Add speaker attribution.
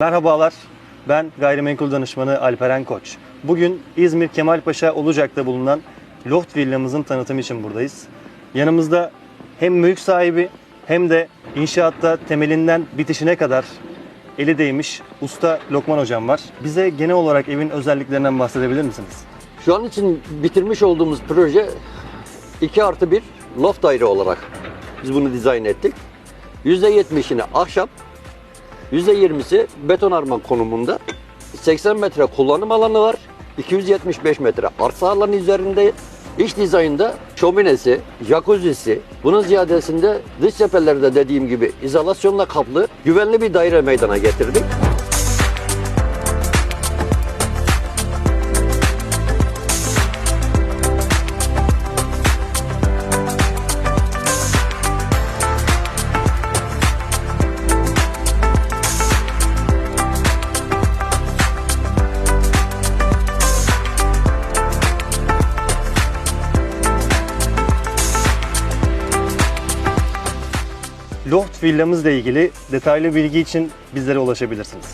Speaker 1: Merhabalar, ben gayrimenkul danışmanı Alperen Koç. Bugün İzmir Kemalpaşa Olacak'ta bulunan Loft villamızın tanıtımı için buradayız. Yanımızda hem mülk sahibi hem de inşaatta temelinden bitişine kadar eli değmiş usta Lokman hocam var. Bize genel olarak evin özelliklerinden bahsedebilir misiniz?
Speaker 2: Şu an için bitirmiş olduğumuz proje 2 artı 1 loft daire olarak biz bunu dizayn ettik. %70'ini ahşap, %20'si betonarman konumunda. 80 metre kullanım alanı var. 275 metre arsa alanı üzerinde iç dizaynda şöminesi, jacuzzi'si, bunun ziyadesinde dış cephelerde dediğim gibi izolasyonla kaplı güvenli bir daire meydana getirdik.
Speaker 1: Loft villamızla ilgili detaylı bilgi için bizlere ulaşabilirsiniz.